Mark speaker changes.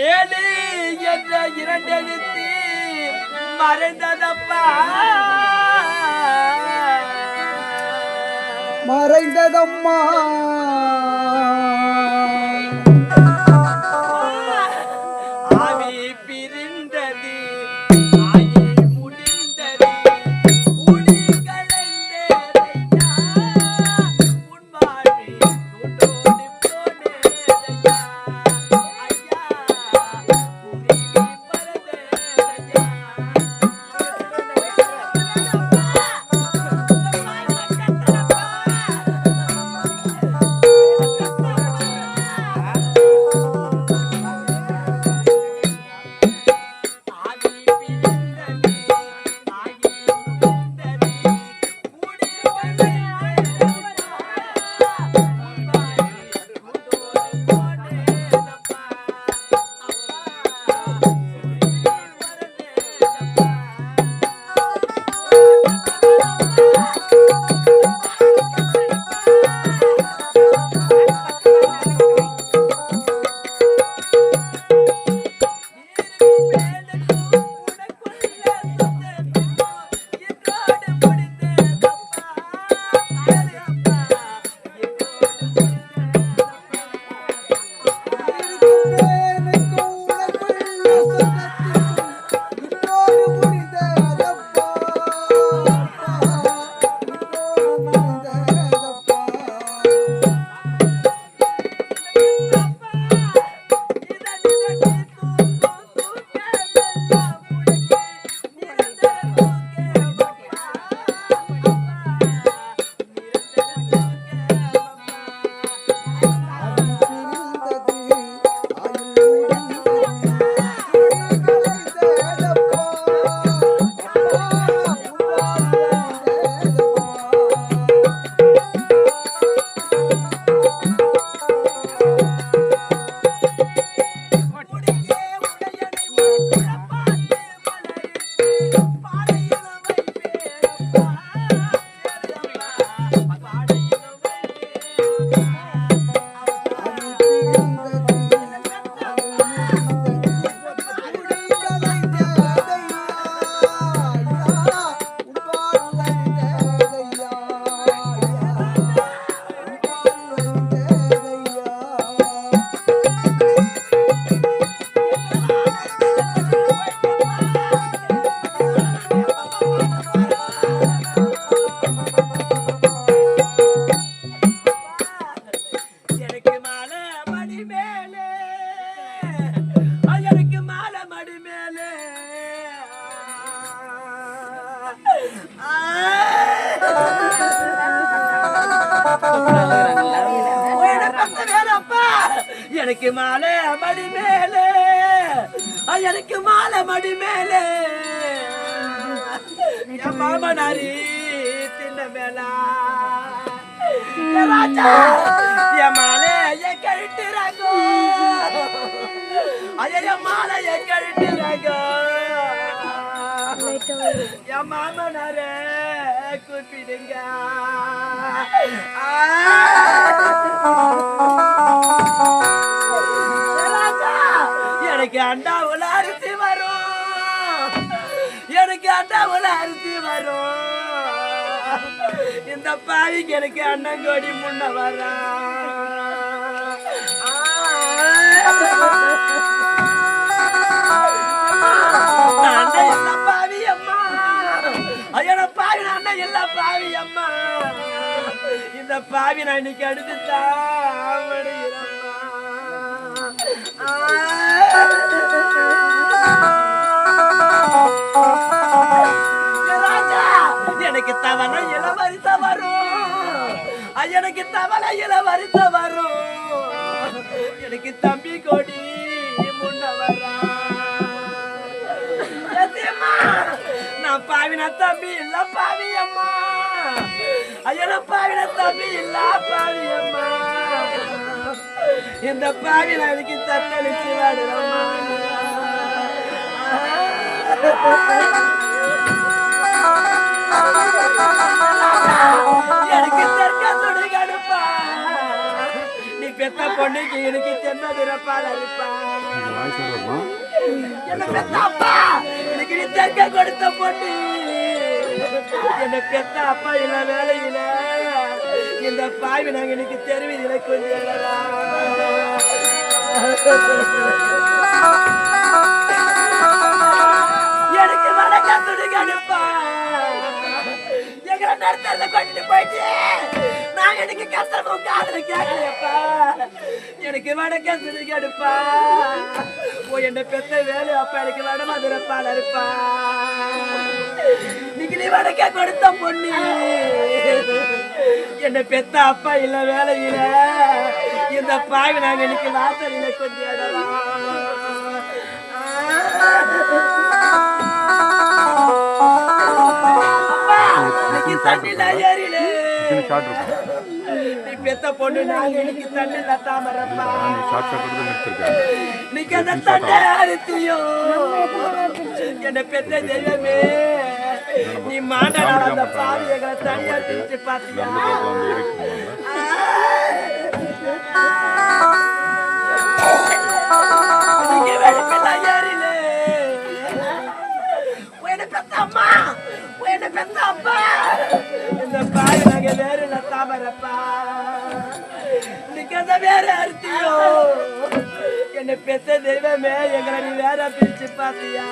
Speaker 1: என்ற இரண்டெழுத்து மறைந்ததப்பா.
Speaker 2: மறைந்ததம்மா.
Speaker 1: மடி மேலே. எனக்கு மாலை மடி மேலே. எனக்கு மாலை மடி மேலே. எனக்கு மாலை மடி மேலே. என் மாமனாரி தின்ன மேலா ராஜா. மாமனார கூப்பிடுங்க. என் ராஜா, எனக்கு அரிசி வரும். எனக்கு அண்டாவுல அரிசி வரும். இந்த பாவிக்கு எனக்கு அண்ணன் கோடி முன்ன வரா. அண்ணன் இல்ல பாவி அம்மா. இந்த பாவி நான் இன்னைக்கு அடுத்து எனக்கு தவணை இளவரிச வரும் எனக்கு தவணை இளவரிச வரும் எனக்கு தம்பி கொடி பாவின தம்பி இல்ல பாவி அம்மா. ஐயன பாவின தம்பி இல்ல பாவி அம்மா. இந்த பாவின எனக்கு தத்தளிச்சு வாடுறம்மா. எனக்கு தெற்க துணி கடுப்பா நீ பெத்த பொண்ணுக்கு எனக்கு தென்ன திறப்பால் அரிப்பா என்ன பெத்த அப்பா? தங்க கொடுத்த பொண்ணு. என்ன பெத்த அப்பா இல்ல வேலையில இந்த பாவி நாங்க எனக்கு தெருவிதில கொஞ்சம் எனக்கு வணக்கம் துடுங்கப்பா எங்களை நடத்துறத கொண்டு போயிட்டு. நாங்க எனக்கு கஷ்டம் காதல கேட்கலையப்பா. எனக்கு வணக்கம் துடுங்கப்பா அனுப்பா. என்ன பெத்த வேலை அப்பா எனக்கு வடமதுரப்பால இருப்பா நீங்க நீ வடக்க கொடுத்த பொண்ணு. என்ன பெத்த அப்பா இல்ல வேலையில இந்த பாவி நாங்க இன்னைக்கு வாசலில கொஞ்சம் இடலாம் தண்ணில ஏறிலே பெத்த பொண்ணு நாங்க இன்னைக்கு தண்ணில தாமரப்பா நீங்க அந்த தண்ணை அறுத்தியோ? என்ன பெத்த தெய்வமே. நீ மாட்டா அந்த பாவி எங்களை தண்ணி அடிச்சு பாத்தியா நீங்க அந்த வேற அறுத்தியோ? என்ன பெத்த தெய்வமே எங்களை நீ வேற பிரிச்சு பாத்தியா